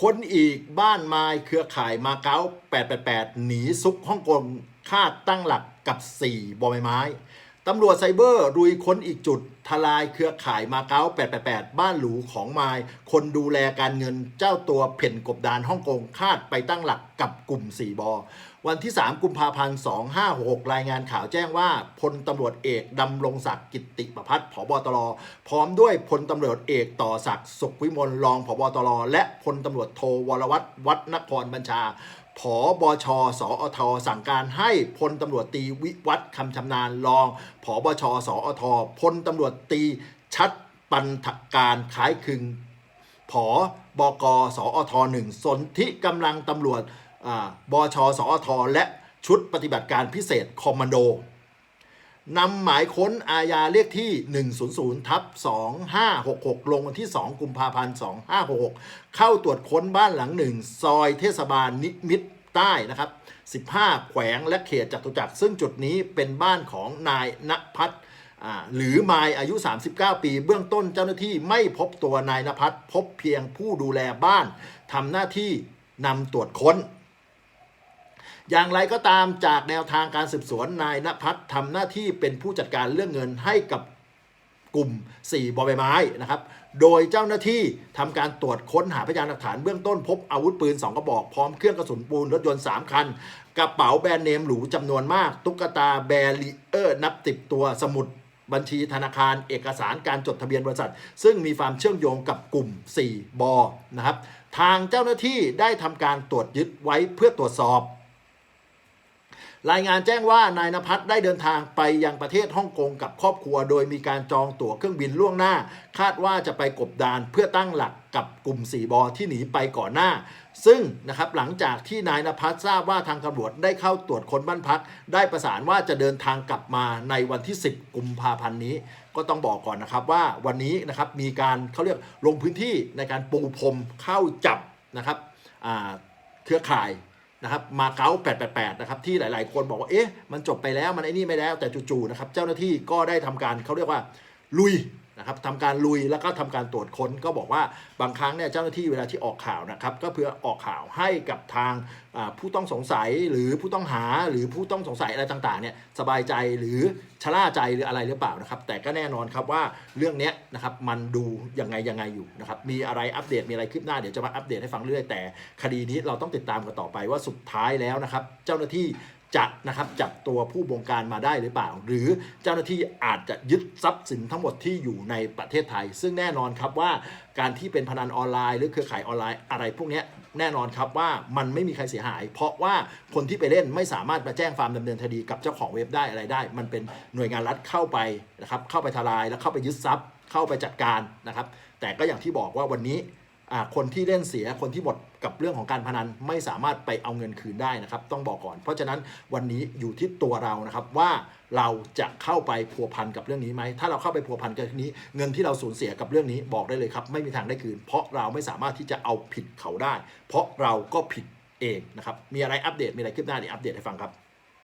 คนอีกบ้านไม้เครือข่ายมาเก๊า888 หนีซุกฮ่องกงคาดตั้งหลักกับ 4บอใบไม้ตำรวจไซเบอร์รุยค้นอีกจุดทลายเครือข่ายมาเก๊า888 บ้านหรูของไม้คนดูแลการเงินเจ้าตัวเพ่นกบดานฮ่องกงคาดไปตั้งหลักกับกลุ่ม 4 บอ วันที่ 3 กุมภาพันธ์ 2566 รายงานข่าวแจ้งว่าพลตำรวจเอกดำรงศักดิ์กิติประพัฒน์ผบตรพร้อมด้วยพลตำรวจเอกต่อศักดิ์สุขวิมลรองผบตรและพลตำรวจโทวรวัตรวัฒนครบัญชาผอบชสอท สั่งการให้พลตำรวจตีวิวัฒน์คำชำนาญรองผอบชสอท พลตำรวจตีชัดปันถการคล้ายคลึงผอบกสอทหนึ่งสนธิกำลังตำรวจ บชสอทและชุดปฏิบัติการพิเศษคอมมานโดนำหมายค้นอาญาเลขที่ 100ทับ2566 ลงวันที่ 2 กุมภาพันธ์ 2566 เข้าตรวจค้นบ้านหลังหนึ่ง ซอยเทศบาลนิมิตใต้นะครับ 15 แขวงและเขตจตุจักร ซึ่งจุดนี้เป็นบ้านของนายณพัฒน์หรือมายอายุ 39 ปี เบื้องต้นเจ้าหน้าที่ไม่พบตัวนายณพัฒน์พบเพียงผู้ดูแลบ้านทำหน้าที่นำตรวจค้น อย่างไรก็ตามจากแนวทางการสืบสวนนายณพัฒน์ทำหน้าที่เป็นผู้จัดการเรื่องเงินให้กับกลุ่ม 4บอใบไม้นะครับ โดยเจ้าหน้าที่ทำการตรวจค้นหาพยานหลักฐานเบื้องต้นพบอาวุธปืน 2 กระบอก พร้อมเครื่องกระสุนปูนรถยนต์ 3 คัน กระเป๋าแบรนด์เนมหรูจำนวนมาก ตุ๊กตาแบรีเออร์นับติบตัวสมุดบัญชีธนาคารเอกสารการจดทะเบียนบริษัท ซึ่งมีความเชื่อมโยงกับกลุ่ม 4 บอนะครับ ทางเจ้าหน้าที่ได้ทำการตรวจยึดไว้เพื่อตรวจสอบ รายงานแจ้งว่านายนภัสได้เดินทางไปยังประเทศฮ่องกงกับครอบครัว โดยมีการจองตั๋วเครื่องบินล่วงหน้า คาดว่าจะไปกบดานเพื่อตั้งหลักกับกลุ่ม4บอที่หนีไปก่อนหน้า ซึ่งนะครับหลังจากที่นายนภัสทราบว่าทางตำรวจได้เข้าตรวจค้นบ้านพัก ได้ประสานว่าจะเดินทางกลับมาในวันที่ 10 กุมภาพันธ์นี้ ก็ต้องบอกก่อนนะครับว่าวันนี้นะครับมีการเขาเรียกลงพื้นที่ในการปูพรมเข้าจับนะครับเครือข่าย นะครับมาเก๊า888 นะครับ ที่หลาย ๆ คนบอกว่า เอ๊ะ มันจบไปแล้ว มันไอ้นี่ไม่แล้ว แต่จู่ ๆ นะครับ เจ้าหน้าที่ก็ได้ทำการเขาเรียกว่า ลุย นะครับทำการลุยแล้วก็ทำการตรวจค้นก็บอกว่าบางครั้งเนี่ยเจ้าหน้าที่เวลาที่ออกข่าวนะครับก็เพื่อออกข่าวให้กับทางผู้ต้องสงสัยหรือผู้ต้องหาหรือผู้ต้องสงสัยอะไรต่างๆเนี่ยสบายใจหรือชะล่าใจหรืออะไรหรือเปล่านะครับ แต่ก็แน่นอนครับว่าเรื่องเนี้ยนะครับมันดูยังไงยังไงอยู่นะครับมีอะไรอัปเดตมีอะไรคืบหน้าเดี๋ยวจะมาอัปเดตให้ฟังเรื่อยแต่ คดีนี้เราต้องติดตามกันต่อไปว่าสุดท้ายแล้วนะครับ เจ้าหน้าที่ จะนะครับจับตัวผู้บงการมาได้หรือเปล่า หรือเจ้าหน้าที่อาจจะยึดทรัพย์สินทั้งหมดที่อยู่ในประเทศไทย ซึ่งแน่นอนครับว่าการที่เป็นพนันออนไลน์ หรือเครือข่ายออนไลน์อะไรพวกนี้แน่นอนครับว่ามันไม่มีใครเสียหาย เพราะว่าคนที่ไปเล่นไม่สามารถมาแจ้งความดำเนินคดีกับเจ้าของเว็บได้อะไรได้ มันเป็นหน่วยงานรัฐเข้าไปนะครับเข้าไปทลายแล้วเข้าไปยึดทรัพย์เข้าไปจัดการนะครับแต่ก็อย่างที่บอกว่าวันนี้ คนที่เล่นเสียคนที่หมดกับเรื่องของการพนันไม่สามารถไปเอาเงินคืนได้นะครับ ต้องบอกก่อน เพราะฉะนั้นวันนี้อยู่ที่ตัวเรานะครับว่าเราจะเข้าไปพัวพันกับเรื่องนี้ไหมถ้าเราเข้าไปพัวพันกับเรื่องนี้เงินที่เราสูญเสียกับเรื่องนี้บอกได้เลยครับ ไม่มีทางได้คืน เพราะเราไม่สามารถที่จะเอาผิดเขาได้ เพราะเราก็ผิดเองนะครับมีอะไรอัปเดตมีอะไรขึ้นหน้าเดี๋ยวอัปเดตให้ฟังครับ